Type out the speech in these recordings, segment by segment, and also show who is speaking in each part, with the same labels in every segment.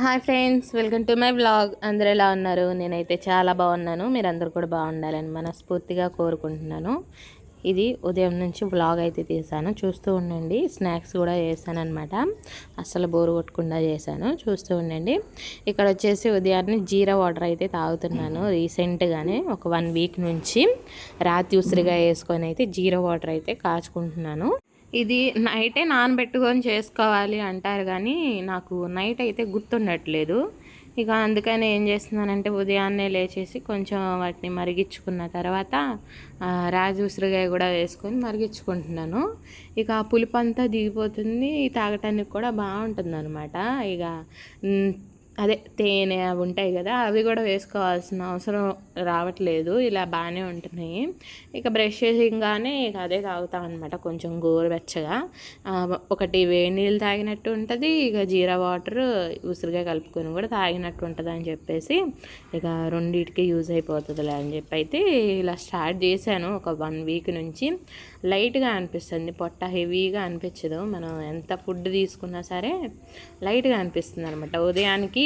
Speaker 1: Hi friends welcome to my blog అందరూ ఎలా ఉన్నారు? నేనైతే చాలా బాగున్నాను. మీరు కూడా బాగుండాలని మనస్ఫూర్తిగా కోరుకుంటున్నాను. ఇది ఉదయం నుంచి బ్లాగ్ అయితే తీసాను. చూస్తూ ఉండండి. స్నాక్స్ కూడా చేశాను అనమాట అస్సలు బోరు కొట్టకుండా చేశాను. చూస్తూ ఉండండి. ఇక్కడ వచ్చేసి ఉదయాన్నే జీరా వాటర్ అయితే తాగుతున్నాను రీసెంట్గానే ఒక వన్ వీక్ నుంచి. రాతి ఉసిరిగా వేసుకొని అయితే జీరా వాటర్ అయితే కాచుకుంటున్నాను. ఇది నైటే నానబెట్టుకొని చేసుకోవాలి అంటారు కానీ నాకు నైట్ అయితే గుర్తుండట్లేదు. ఇక అందుకని ఏం చేస్తున్నానంటే ఉదయాన్నే లేచేసి కొంచెం వాటిని మరిగించుకున్న తర్వాత రాజు ఉసిరికాయ కూడా వేసుకొని మరిగించుకుంటున్నాను. ఇక ఆ పులుపు అంతా దిగిపోతుంది తాగటానికి కూడా బాగుంటుంది అనమాట ఇక అదే తేనె అవి ఉంటాయి కదా అవి కూడా వేసుకోవాల్సిన అవసరం రావట్లేదు. ఇలా బాగానే ఉంటున్నాయి. ఇక బ్రష్ చేసింగానే ఇక అదే తాగుతాం అనమాట కొంచెం గోరువెచ్చగా. ఒకటి వేడి నీళ్ళు తాగినట్టు ఉంటుంది ఇక జీరా వాటర్ ఉసిరిగా కలుపుకొని కూడా తాగినట్టు ఉంటుంది అని చెప్పేసి ఇక రెండింటికి యూజ్ అయిపోతుందిలే అని చెప్పి అయితే ఇలా స్టార్ట్ చేశాను ఒక వన్ వీక్ నుంచి. లైట్గా అనిపిస్తుంది పొట్ట హెవీగా అనిపించదు. మనం ఎంత ఫుడ్ తీసుకున్నా సరే లైట్గా అనిపిస్తుంది అనమాట ఉదయానికి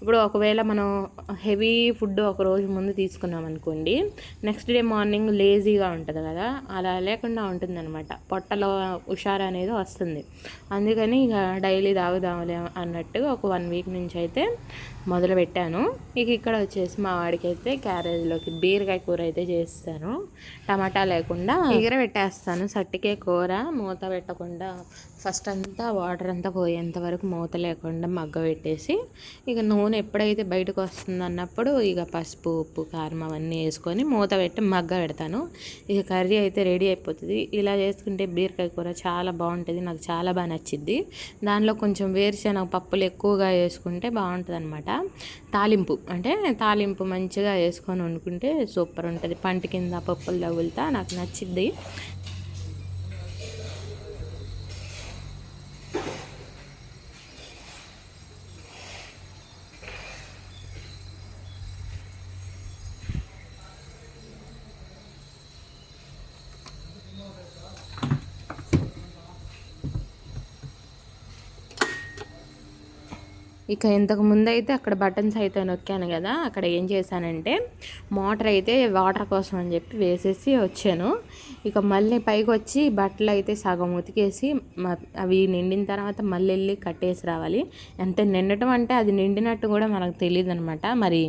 Speaker 1: ఇప్పుడు ఒకవేళ మనం హెవీ ఫుడ్ ఒక రోజు ముందు తీసుకున్నాం అనుకోండి నెక్స్ట్ డే మార్నింగ్ లేజీగా ఉంటుంది కదా అలా లేకుండా ఉంటుందన్నమాట. పొట్టలో హుషారు అనేది వస్తుంది. అందుకని ఇక డైలీ తాగుదాంలే అన్నట్టు ఒక వన్ వీక్ నుంచి అయితే మొదలు పెట్టాను ఇక ఇక్కడ వచ్చేసి మా వాడికి అయితే క్యారేజ్లోకి బీరకాయ కూర అయితే చేస్తాను. టమాటా లేకుండా ఎగర పెట్టేస్తాను. సట్టికే కూర మూత పెట్టకుండా ఫస్ట్ అంతా వాటర్ అంతా పోయేంత వరకు మూత లేకుండా మగ్గ పెట్టేసి ఇక నూనె ఎప్పుడైతే బయటకు వస్తుంది అన్నప్పుడు ఇక పసుపు ఉప్పు కారం అవన్నీ వేసుకొని మూత పెట్టి మగ్గ పెడతాను. ఇక కర్రీ అయితే రెడీ అయిపోతుంది. ఇలా చేసుకుంటే బీరకాయ కూర చాలా బాగుంటుంది. నాకు చాలా బాగా నచ్చింది దానిలో కొంచెం వేరుశనగ పప్పులు ఎక్కువగా వేసుకుంటే బాగుంటుంది అనమాట తాలింపు అంటే తాలింపు మంచిగా వేసుకొని వండుకుంటే సూపర్ ఉంటుంది. పంట కింద పప్పులు తగులుతా నాకు నచ్చింది ఇక ఇంతకు ముందు అయితే అక్కడ బటన్స్ అయితే నొక్కాను కదా అక్కడ ఏం చేశానంటే మోటార్ అయితే వాటర్ కోసం అని చెప్పి వేసేసి వచ్చాను. ఇక మళ్ళీ పైకి వచ్చి బట్టలు అయితే సగం ఉతికేసి అవి నిండిన తర్వాత మళ్ళీ వెళ్ళి కట్టేసి రావాలి. ఎంత నిండటం అంటే అది నిండినట్టు కూడా మనకు తెలియదు అనమాట మరి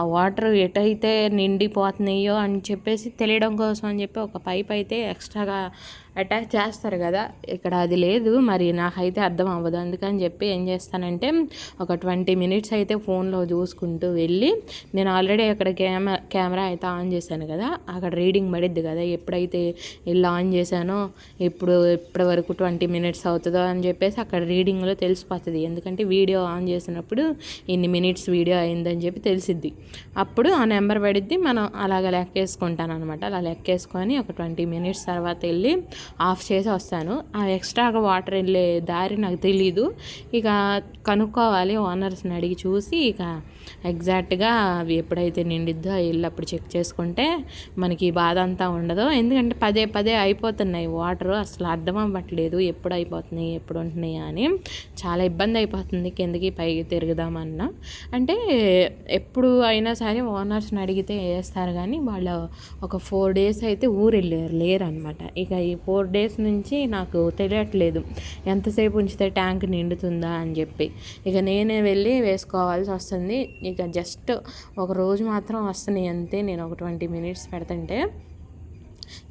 Speaker 1: ఆ వాటర్ ఎటైతే నిండిపోతున్నాయో అని చెప్పేసి తెలియడం కోసం అని చెప్పి ఒక పైప్ అయితే ఎక్స్ట్రాగా అటాచ్ చేస్తారు కదా. ఇక్కడ అది లేదు. మరి నాకైతే అర్థం అవ్వదు. అందుకని చెప్పి ఏం చేస్తానంటే ఒక ట్వంటీ మినిట్స్ అయితే ఫోన్లో చూసుకుంటూ వెళ్ళి నేను ఆల్రెడీ అక్కడ కెమెరా కెమెరా అయితే ఆన్ చేశాను కదా. అక్కడ రీడింగ్ పడిద్ది కదా ఎప్పుడైతే ఇలా ఆన్ చేశానో ఇప్పుడు ఇప్పటి వరకు ట్వంటీ మినిట్స్ అవుతుందో అని చెప్పేసి అక్కడ రీడింగ్లో తెలిసిపోతుంది. ఎందుకంటే వీడియో ఆన్ చేసినప్పుడు ఇన్ని మినిట్స్ వీడియో అయిందని చెప్పి తెలిసిద్ది. అప్పుడు ఆ నెంబర్ పడిద్ది మనం అలాగ లెక్కేసుకుంటాను అనమాట అలా లెక్కేసుకొని ఒక ట్వంటీ మినిట్స్ తర్వాత వెళ్ళి ఆఫ్ చేసి వస్తాను. ఆ ఎక్స్ట్రాగా వాటర్ వెళ్ళే దారి నాకు తెలీదు. ఇక కనుక్కోవాలి ఓనర్స్ని అడిగి చూసి ఇక ఎగ్జాక్ట్గా అవి ఎప్పుడైతే నిండిద్దో వెళ్ళి అప్పుడు చెక్ చేసుకుంటే మనకి బాధ అంతా ఉండదు. ఎందుకంటే పదే పదే అయిపోతున్నాయి. వాటర్ అసలు అర్థం అవ్వట్లేదు ఎప్పుడు అయిపోతున్నాయి ఎప్పుడు ఉంటున్నాయి అని చాలా ఇబ్బంది అయిపోతుంది. కిందకి పైకి తిరుగుదామన్నా. అంటే ఎప్పుడు అయినా సరే ఓనర్స్ని అడిగితే వేస్తారు కానీ వాళ్ళు ఒక ఫోర్ డేస్ అయితే ఊరు వెళ్ళారు ఇక ఈ ఫోర్ డేస్ నుంచి నాకు తెలియట్లేదు. ఎంతసేపు ఉంచితే ట్యాంక్ నిండుతుందా అని చెప్పి. ఇక నేనే వెళ్ళి వేసుకోవాల్సి వస్తుంది. ఇక జస్ట్ ఒక రోజు మాత్రం వస్తున్నాయి అంతే. నేను ఒక ట్వంటీ మినిట్స్ పెడుతుంటే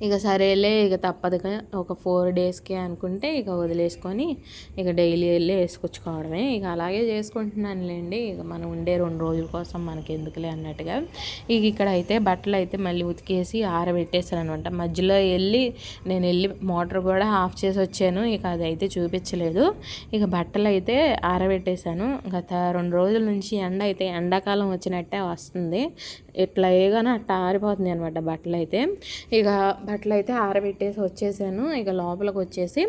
Speaker 1: ఇక సరేలే ఇక తప్పదుగా ఒక ఫోర్ డేస్కి అనుకుంటే ఇక వదిలేసుకొని ఇక డైలీ వెళ్ళి వేసుకొచ్చుకోవడమే. ఇక అలాగే చేసుకుంటున్నానులేండి. ఇక మనం ఉండే రెండు రోజుల కోసం మనకి ఎందుకులే అన్నట్టుగా. ఇక ఇక్కడ అయితే బట్టలు అయితే మళ్ళీ ఉతికేసి ఆరబెట్టేసాను అనమాట మధ్యలో వెళ్ళి నేను వెళ్ళి మోటార్ కూడా ఆఫ్ చేసి వచ్చాను. ఇక అది అయితే చూపించలేదు. ఇక బట్టలు అయితే ఆరబెట్టేశాను గత రెండు రోజుల నుంచి ఎండ అయితే ఎండాకాలం వచ్చినట్టే వస్తుంది. ఇట్లా ఏగానో అట్లా ఆరిపోతుంది అనమాట బట్టలు అయితే ఇక బట్టలు అయితే ఆరబెట్టేసి వచ్చేసాను. ఇక లోపలికి వచ్చేసి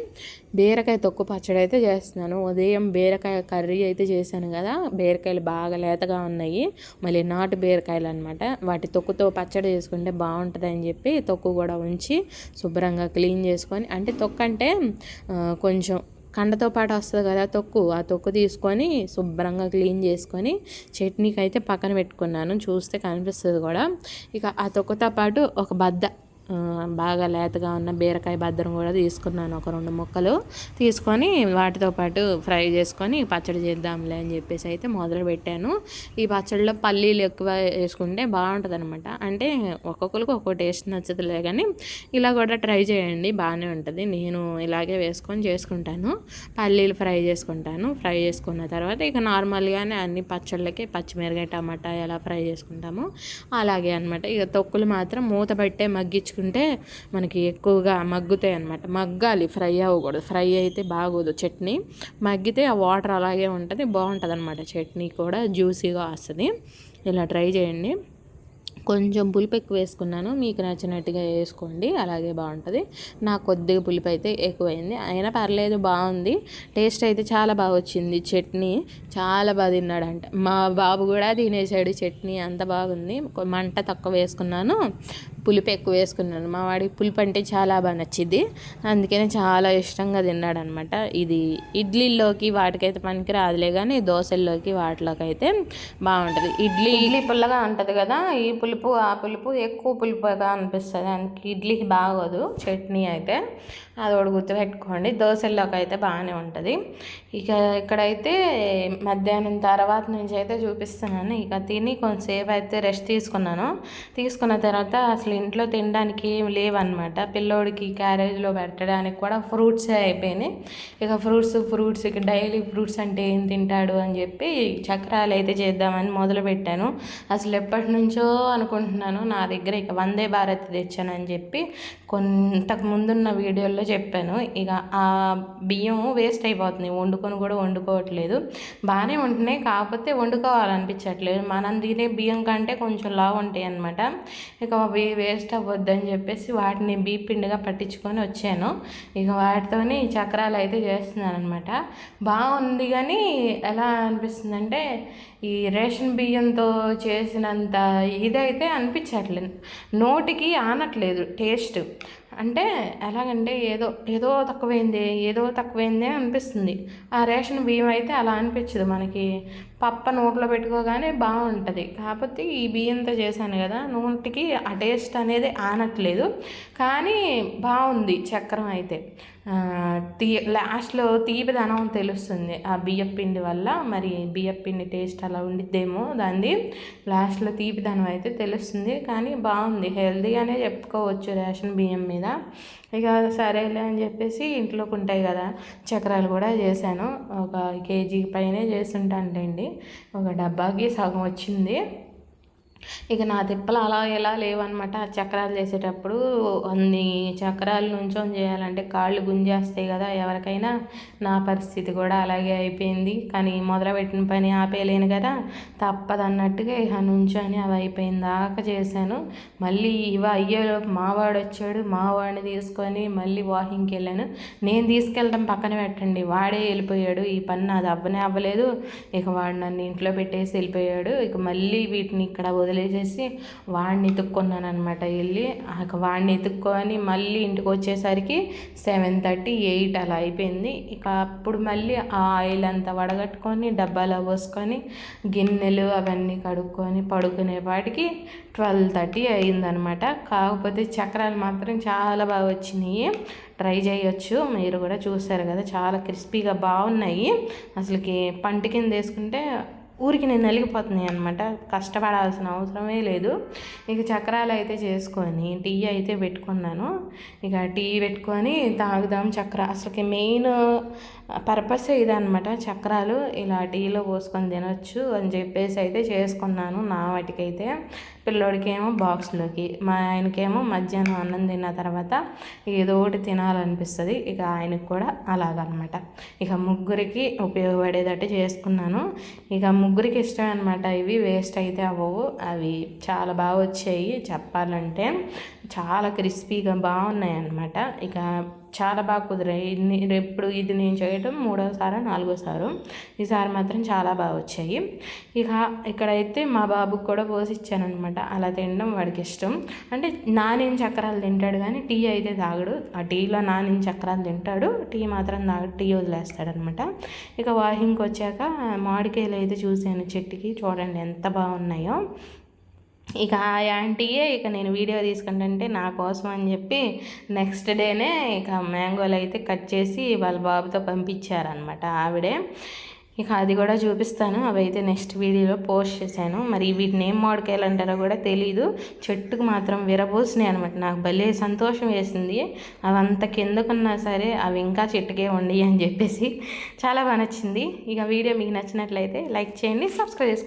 Speaker 1: బీరకాయ తొక్కు పచ్చడి అయితే చేస్తున్నాను. ఉదయం బీరకాయ కర్రీ అయితే చేశాను కదా. బీరకాయలు బాగా లేతగా ఉన్నాయి. మళ్ళీ నాటు బీరకాయలు అనమాట వాటి తొక్కుతో పచ్చడి చేసుకుంటే బాగుంటుంది అని చెప్పి తొక్కు కూడా ఉంచి శుభ్రంగా క్లీన్ చేసుకొని అంటే తొక్కు అంటే కొంచెం కండతో పాటు వస్తుంది కదా తొక్కు. ఆ తొక్కు తీసుకొని శుభ్రంగా క్లీన్ చేసుకొని చట్నీకి అయితే పక్కన పెట్టుకున్నాను. చూస్తే కనిపిస్తుంది కూడా. ఇక ఆ తొక్కుతో పాటు ఒక బద్ద బాగా లేతగా ఉన్న బీరకాయ బద్దరం కూడా తీసుకున్నాను. ఒక రెండు ముక్కలు తీసుకొని వాటితో పాటు ఫ్రై చేసుకొని పచ్చడి చేద్దాంలే అని చెప్పేసి అయితే మొదలు పెట్టాను. ఈ పచ్చడిలో పల్లీలు ఎక్కువ వేసుకుంటే బాగుంటుంది అనమాట అంటే ఒక్కొక్కరికి ఒక్కో టేస్ట్ నచ్చదులే కానీ ఇలా కూడా ట్రై చేయండి బాగానే ఉంటుంది. నేను ఇలాగే వేసుకొని చేసుకుంటాను. పల్లీలు ఫ్రై చేసుకుంటాను. ఫ్రై చేసుకున్న తర్వాత ఇక నార్మల్గానే అన్ని పచ్చళ్ళకి పచ్చిమిరకాయ టమాటా ఎలా ఫ్రై చేసుకుంటామో అలాగే అనమాట ఇక తొక్కులు మాత్రం మూత పెట్టే మగ్గించుకుంటాను వేసుకుంటే మనకి ఎక్కువగా మగ్గుతాయి అనమాట మగ్గాలి ఫ్రై అవ్వకూడదు. ఫ్రై అయితే బాగోదు చట్నీ. మగ్గితే ఆ వాటర్ అలాగే ఉంటుంది బాగుంటుంది అనమాట చట్నీ కూడా. జ్యూసీగా వస్తుంది. ఇలా ట్రై చేయండి. కొంచెం పులుపు ఎక్కువ వేసుకున్నాను. మీకు నచ్చినట్టుగా వేసుకోండి. అలాగే బాగుంటుంది. నాకు కొద్దిగా పులుపు అయితే ఎక్కువైంది. అయినా పర్లేదు బాగుంది. టేస్ట్ అయితే చాలా బాగా వచ్చింది. చట్నీ చాలా బాగా తిన్నాడంట. మా బాబు కూడా తినేసాడు చట్నీ. అంత బాగుంది. మంట తక్కువ వేసుకున్నాను. పులుపు ఎక్కువ వేసుకున్నాను. మా వాడికి పులుపు అంటే చాలా బాగా నచ్చింది అందుకనే చాలా ఇష్టంగా తిన్నాడు అనమాట ఇది ఇడ్లీలోకి వాటికైతే పనికి రాదులే కానీ దోశల్లోకి వాటిలోకి అయితే బాగుంటుంది. ఇడ్లీ ఇడ్లీ పుల్లగా ఉంటుంది కదా ఈ పులుపు ఆ పులుపు ఎక్కువ పులుపుగా అనిపిస్తుంది. దానికి ఇడ్లీకి బాగోదు చట్నీ అయితే. అది ఒకటి గుర్తుపెట్టుకోండి. దోశల్లోకి అయితే బాగానే ఉంటుంది. ఇక ఇక్కడైతే మధ్యాహ్నం తర్వాత నుంచి అయితే చూపిస్తున్నాను. ఇక తిని కొంతసేపు అయితే రెస్ట్ తీసుకున్నాను. తీసుకున్న తర్వాత అసలు ఇంట్లో తినడానికి ఏం లేవన్నమాట. పిల్లోడికి క్యారేజ్లో పెట్టడానికి కూడా ఫ్రూట్స్ అయిపోయినాయి. ఇక ఫ్రూట్స్ ఫ్రూట్స్ ఇక డైలీ ఫ్రూట్స్ అంటే ఏం తింటాడు అని చెప్పి చక్రాలు అయితే చేద్దామని మొదలు పెట్టాను. అసలు ఎప్పటి నుంచో అనుకుంటున్నాను నా దగ్గర ఇక వందే భారత్ తెచ్చానని చెప్పి. కొంతకు ముందున్న వీడియోలో చెప్పాను. ఇక ఆ బియ్యం వేస్ట్ అయిపోతుంది. వండుకొని కూడా వండుకోవట్లేదు. బాగానే ఉంటున్నాయి. కాకపోతే వండుకోవాలనిపించట్లేదు. మనం తినే బియ్యం కంటే కొంచెం లావు ఉంటాయి అనమాట ఇక అవి వేస్ట్ అవ్వద్దని చెప్పేసి వాటిని బీ పిండిగా పట్టించుకొని వచ్చాను. ఇక వాటితోని చక్రాలు అయితే చేస్తున్నాను అనమాట బాగుంది కానీ ఎలా అనిపిస్తుంది అంటే ఈ రేషన్ బియ్యంతో చేసినంత ఇదైతే అనిపించట్లేదు. నోటికి ఆనట్లేదు. టేస్ట్. అంటే ఎలాగంటే ఏదో ఏదో తక్కువైంది ఏదో తక్కువైంది అనిపిస్తుంది. ఆ రేషన్ బియ్యం అయితే అలా అనిపించదు మనకి. పప్ప నోట్లో పెట్టుకోగానే బాగుంటుంది. కాకపోతే ఈ బియ్యంతో చేశాను కదా నోటికి ఆ టేస్ట్ అనేది ఆనట్లేదు. కానీ బాగుంది చక్రం అయితే. తీ లాస్ట్లో తీపిదనం తెలుస్తుంది ఆ బియ్యం పిండి వల్ల. మరి బియ్యం పిండి టేస్ట్ అలా ఉండిద్దేమో దాన్ని లాస్ట్లో తీపిదనం అయితే తెలుస్తుంది. కానీ బాగుంది. హెల్తీగానే చెప్పుకోవచ్చు రేషన్ బియ్యం మీద. ఇక సరేలే అని చెప్పేసి ఇంట్లోకి ఉంటాయి కదా చక్రాలు కూడా చేశాను. ఒక కేజీ పైనే చేస్తుంటానులేండి. ఒక డబ్బాకి సగం వచ్చింది. ఇక నా తిప్పలు అలా ఎలా లేవన్నమాట. ఆ చక్రాలు చేసేటప్పుడు అన్ని చక్రాలు నుంచొని చేయాలంటే కాళ్ళు గుంజేస్తాయి కదా ఎవరికైనా. నా పరిస్థితి కూడా అలాగే అయిపోయింది. కానీ మొదలుపెట్టిన పని ఆపేయలేను కదా. తప్పదన్నట్టుగా ఇక నుంచొని అవి అయిపోయిన దాకా చేశాను. మళ్ళీ ఇవ అయ్యేలోపు మావాడు వచ్చాడు. మావాడిని తీసుకొని మళ్ళీ వాకింగ్కి వెళ్ళాను. నేను తీసుకెళ్ళడం పక్కన పెట్టండి. వాడే వెళ్ళిపోయాడు. ఈ పని నాది అవ్వనే అవ్వలేదు. ఇక వాడు నన్ను ఇంట్లో పెట్టేసి వెళ్ళిపోయాడు. ఇక మళ్ళీ వీటిని ఇక్కడ వదిలేసేసి వాడిని ఎత్తుక్కున్నాను అనమాట వెళ్ళి వాడిని ఎత్తుక్కొని మళ్ళీ ఇంటికి వచ్చేసరికి సెవెన్ థర్టీ ఎయిట్ అలా అయిపోయింది. ఇక అప్పుడు మళ్ళీ ఆ ఆయిల్ అంతా వడగట్టుకొని డబ్బాలో పోసుకొని గిన్నెలు అవన్నీ కడుక్కొని పడుకునేపాటికి ట్వెల్వ్ థర్టీ అయిందనమాట కాకపోతే చక్రాలు మాత్రం చాలా బాగా వచ్చినాయి. ట్రై చేయొచ్చు. మీరు కూడా చూస్తారు కదా చాలా క్రిస్పీగా బాగున్నాయి. అసలుకి పంట కింద వేసుకుంటే ఊరికి నేను నలిగిపోతున్నాయి అనమాట కష్టపడాల్సిన అవసరమే లేదు. ఇక చక్రాలు అయితే చేసుకొని టీ అయితే పెట్టుకున్నాను. ఇక టీ పెట్టుకొని తాగుదాం చక్ర. అసలుకి మెయిన్ పర్పస్ ఇదనమాట చక్రాలు. ఇలా టీలో పోసుకొని తినొచ్చు అని చెప్పేసి అయితే చేసుకున్నాను నా వాటికైతే. పిల్లోడికేమో బాక్స్లోకి మా ఆయనకేమో మధ్యాహ్నం అన్నం తిన్న తర్వాత ఏదో ఒకటి తినాలనిపిస్తుంది. ఇక ఆయనకు కూడా అలాగనమాట ఇక ముగ్గురికి ఉపయోగపడేటట్టు చేసుకున్నాను. ఇక ముగ్గురికి ఇష్టం అనమాట ఇవి వేస్ట్ అయితే అవ్వవు. అవి చాలా బాగా వచ్చాయి చెప్పాలంటే. చాలా క్రిస్పీగా బాగున్నాయన్నమాట. ఇక చాలా బాగా కుదిరాయి. ఎప్పుడు ఇది నేను చేయటం మూడోసారి నాలుగోసారి. ఈసారి మాత్రం చాలా బాగా వచ్చాయి. ఇక ఇక్కడైతే మా బాబుకి కూడా పోసి ఇచ్చానమాట అలా తినడం వాడికి ఇష్టం. అంటే నానిన చక్రాలు తింటాడు కానీ టీ అయితే తాగడు. ఆ టీలో నానిన చక్రాలు తింటాడు. టీ మాత్రం తాగడు టీ వదిలేస్తాడనమాట ఇక వాహింగ్కి వచ్చాక మామిడికాయలు అయితే చూశాను. చెట్టుకి చూడండి ఎంత బాగున్నాయో. ఇక ఆ యాంటీయే ఇక నేను వీడియో తీసుకుంటుంటే నా కోసం అని చెప్పి నెక్స్ట్ డేనే ఇక మ్యాంగోలు అయితే కట్ చేసి వాళ్ళ బాబుతో పంపించారనమాట ఆవిడే. ఇక అది కూడా చూపిస్తాను అవి అయితే నెక్స్ట్ వీడియోలో పోస్ట్ చేశాను. మరి వీటిని ఏం మామిడికాయలు అంటారో కూడా తెలీదు. చెట్టుకు మాత్రం విరబోసినాయి అనమాట నాకు భలే సంతోషం వేసింది. అవి అంత కిందకున్నా సరే అవి ఇంకా చెట్టుకే ఉండి అని చెప్పేసి చాలా బాగా నచ్చింది. ఇక వీడియో మీకు నచ్చినట్లయితే లైక్ చేయండి సబ్స్క్రైబ్ చేసుకోండి.